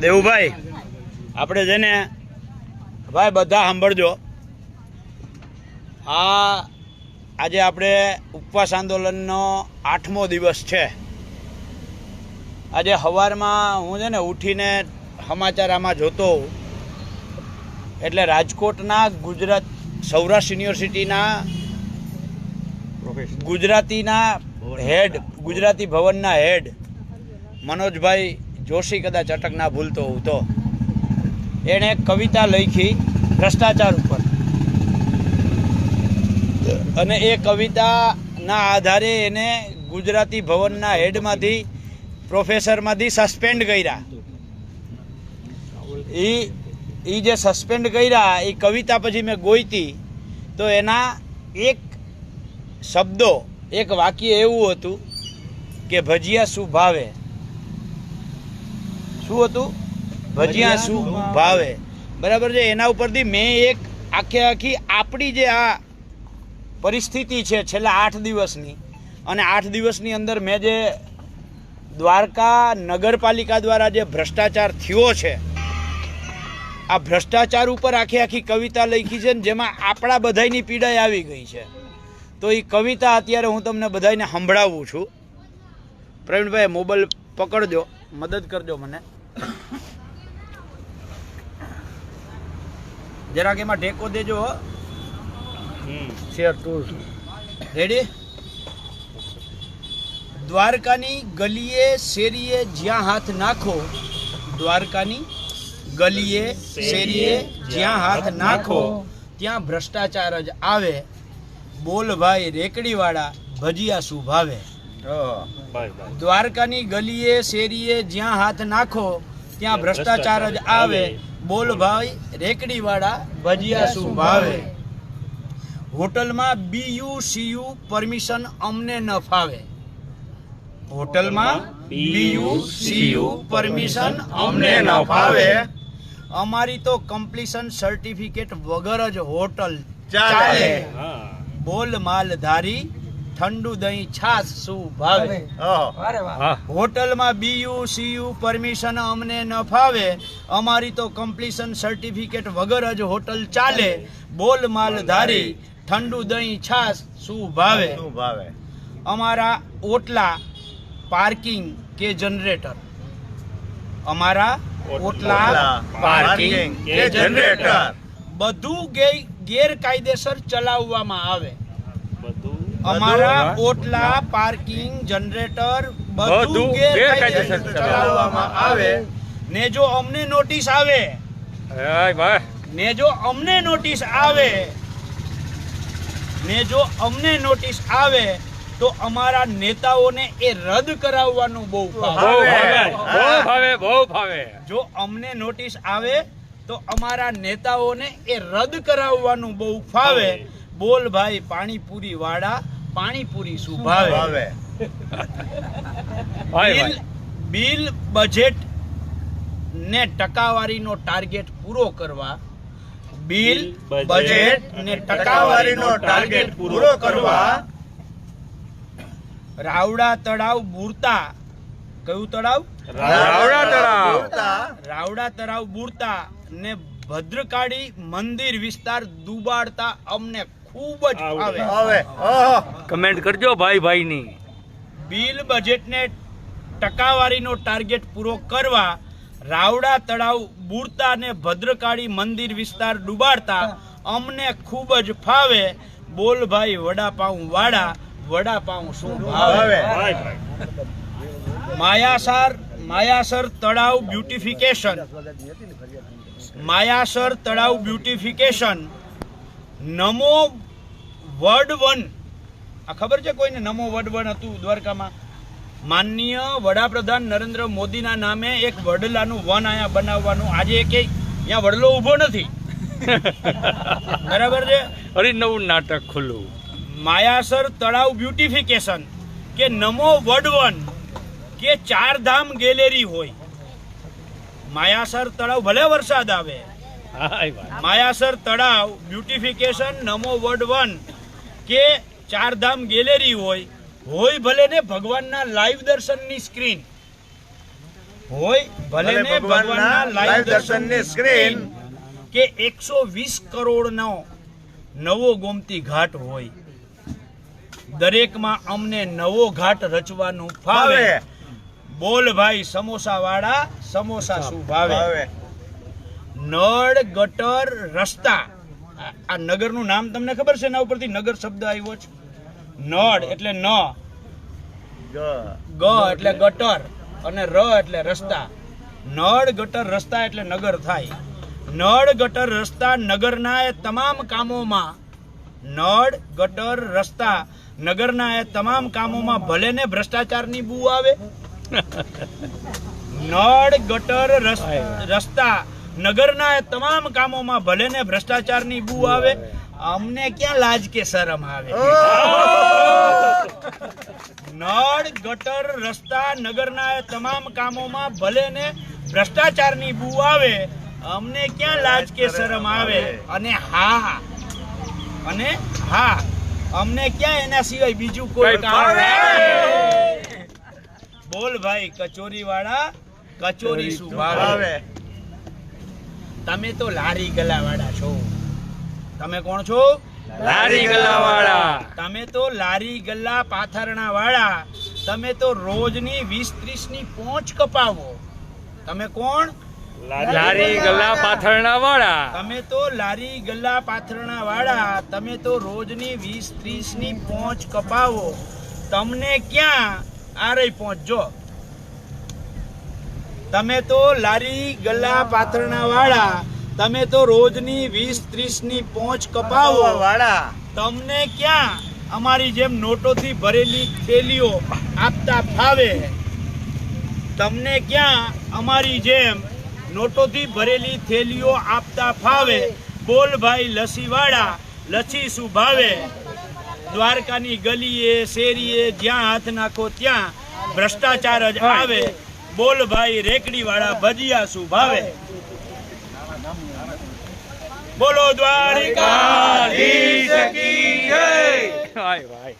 દેવુભાઈ આપણે છે ને ભાઈ બધા સાંભળજો. આ આજે આપણે ઉપવાસ આંદોલનનો આઠમો દિવસ છે. આજે સવારમાં હું છે ને ઉઠીને સમાચાર આમાં જોતો હોઉં. એટલે રાજકોટના ગુજરાત સૌરાષ્ટ્ર યુનિવર્સિટીના ગુજરાતીના હેડ ગુજરાતી ભવનના હેડ મનોજભાઈ જોશી કદાચ અટક ના ભૂલતો હું તો. એણે કવિતા લખી ભ્રષ્ટાચાર ઉપર. અને એ કવિતાના આધારે એને ગુજરાતી ભવનના હેડમાંથી, પ્રોફેસરમાંથી સસ્પેન્ડ કર્યા. એ એ જે સસ્પેન્ડ કર્યા એ કવિતા પછી મેં ગોઈતી. તો એના એક શબ્દો, એક વાક્ય એવું હતું કે ભજીયા શું ભાવે? શું હતું? ભજીયા શું ભાવે? બરાબર છે? એના ઉપરથી મેં એક આખે આખી આપણી જે આ પરિસ્થિતિ છે છેલ્લા આઠ દિવસની અને આઠ દિવસની અંદર મેં જે દ્વારકા નગરપાલિકા દ્વારા જે ભ્રષ્ટાચાર થયો છે આ ભ્રષ્ટાચાર ઉપર આખી આખી કવિતા લખી છે ને જેમાં આપણા બધાયની પીડાઈ આવી ગઈ છે. તો એ કવિતા અત્યારે હું તમને બધાને સંભળાવું છું. પ્રવીણભાઈ મોબાઈલ પકડજો. મદદ કરજો મને. જરાક એમાં ટેકો દેજો રેડી દ્વારકાની ગલીએ શેરીએ જ્યાં હાથ નાખો દ્વારકાની ગલીએ શેરીએ જ્યાં હાથ નાખો ત્યાં ભ્રષ્ટાચાર જ આવે. બોલ ભાઈ રેકડીવાળા ભજીયા શું ભાવે? દ્વારકાની ગલીએ શેરીએ જ્યાં હાથ નાખો ત્યાં ભ્રષ્ટાચાર જ આવે. બોલ ભાઈ રેકડીવાળા ભજીયા શું ભાવે? હોટલમાં બીયુ સીયુ પરમિશન અમને ન ફાવે. હોટલમાં બીયુ સીયુ પરમિશન અમને ન ફાવે. અમારી તો કમ્પ્લીશન સર્ટિફિકેટ વગર જ હોટલ ચાલે. બોલ માલધારી ઠંડુ દહીં છાસ શું ભાવે? હોટલમાં બીયુ સીયુ પરમિશન અમને ન ફાવે. અમારી તો કમ્પ્લીશન સર્ટિફિકેટ વગર જ હોટલ ચાલે. બોલ માલધારી ઠંડુ દહીં છાસ શું ભાવે? શું ભાવે? અમારા ઓટલા પાર્કિંગ કે જનરેટર. અમારા ઓટલા પાર્કિંગ કે જનરેટર. બધું ગેરકાયદેસર ચલાવવામાં આવે. અમારા ઓટલા પાર્કિંગ જનરેટર બધું ગેરકાયદેસર ચલાવવામાં આવે. ને જો અમને નોટિસ આવે ને જો અમને નોટિસ આવે ને જો અમને નોટિસ આવે તો અમારા નેતાઓને એ રદ કરાવવાનું બહુ ભાવે. જો અમને નોટિસ આવે તો અમારા નેતાઓને એ રદ કરાવવાનું બહુ ફાવે બોલ ભાઈ પાણીપુરી વાળા પાણીપુરી શું ભાવે? બિલ બિલ બજેટ ને ટકાવારીનો ટાર્ગેટ પૂરો કરવા બિલ બજેટ ને ટકાવારીનો ટાર્ગેટ પૂરો કરવા રાવડા તળાવ બુરતા. કયું તળાવ. રાવડા તળાવ બુરતા. ને ભદ્રકાળી મંદિર વિસ્તાર દુબાડતા અમને ખૂબ જ હવે કમેન્ટ કરજો ભાઈ ભાઈ ની બિલ બજેટને ટકાવારીનો ટાર્ગેટ પૂરો કરવા રાવડા તળાવ બુરતા ને ભદ્રકાળી મંદિર વિસ્તાર ડૂબાડતા અમને ખૂબ જ ફાવે. બોલભાઈ વડાપાઉં વાડા વડાપાઉં શું ભાવે? માયાસર માયાસર તળાવ બ્યુટિફિકેશન માયાસર તળાવ બ્યુટિફિકેશન નમો વર્ડ વન. આ ખબર છે કોઈને નમો વર્ડ વન હતું દ્વારકામાં? માનનીય વડાપ્રધાન નરેન્દ્ર મોદીના નામે એક વડલાનું વન અહીંયા બનાવવાનું. આજે એક અહીંયા વડલો ઊભો નથી. બરાબર છે? અરે નવું નાટક ખુલ્લું માયાસર તળાવ બ્યુટિફિકેશન કે નમો વડવન કે ચાર ધામ ગેલેરી હોય. માયાસર તળાવ ભલે વરસાદ આવે માયાસર તળાવ બ્યુટિફિકેશન નમો વર્ડ વન કે ચારધામ ગેલેરી હોય હોય ભલે ને ભગવાનના લાઈવ દર્શનની સ્ક્રીન હોય ભલે ને ભગવાનના લાઈવ દર્શનની સ્ક્રીન કે એકસો વીસ કરોડનો નવો ગોમતી ઘાટ હોય. દરેકમાં અમને નવો ઘાટ રચવાનું ફાવે. બોલ ભાઈ સમોસા વાળા સમોસા શું ભાવે? ભાવે નળ ગટર રસ્તા. આ- નગરનું નામ તમને ખબર છે? એના ઉપરથી નગર શબ્દ આવ્યો છે. નળ એટલે ન. ગ. એટલે ગટર અને ર એટલે રસ્તા. નળ ગટર રસ્તા એટલે નગર થાય. નળ ગટર રસ્તા નગરના એ તમામ કામોમાં. નળ ગટર રસ્તા નગરના એ તમામ કામોમાં ભલે ને ભ્રષ્ટાચારની બુ આવે. નળ ગટર રસ- રસ્તા નગરના તમામ કામોમાં ભલે ને ભ્રષ્ટાચારની બુ આવે અમને ક્યાં લાજ કે શરમ આવે? નળ ગટર રસ્તા નગરના તમામ કામોમાં ભલે ને ભ્રષ્ટાચારની બુ આવે અમને ક્યાં લાજ કે શરમ આવે? અને હા હા. અને હા અમને ક્યાં એના સિવાય બીજું કોઈ કામ બોલ ભાઈ કચોરી વાળા કચોરી શું ભાવે તમે તો લારી ગલા વાળા છો. તમે કોણ છો? લારી ગલ્લાવાળા તમે તો લારી ગલ્લા પાથરણા વાળા તમે તો રોજની વીસ ત્રીસની પોંચ કપાવો. તમે કોણ? લારી ગલ્લા પાથરણા વાળા તમે તો લારી ગલ્લા પાથરણા વાળા તમે તો રોજની વીસ ત્રીસની પોંચ કપાવો. તમને ક્યાં? આરે પહોંચજો તમે તો લારી ગલ્લા પાથરણા વાળા તમે તો રોજની વીસ ત્રીસની પોંચ કપાવો. વાળા. તમને ક્યાં અમારી જેમ નોટોથી ભરેલી થેલીઓ આપતા ફાવે? તમને ક્યાં અમારી જેમ નોટોથી ભરેલી થેલીઓ આપતા ફાવે? બોલ ભાઈ લસીવાળા લસી શું ભાવે? દ્વારકાની ગલીએ શેરીએ જ્યાં હાથ નાખો ત્યાં ભ્રષ્ટાચાર જ આવે. બોલ ભાઈ રેકડી વાળા ભજીયા શું ભાવે? બોલો દ્વારિકા કી જય. ભાઈ ભાઈ.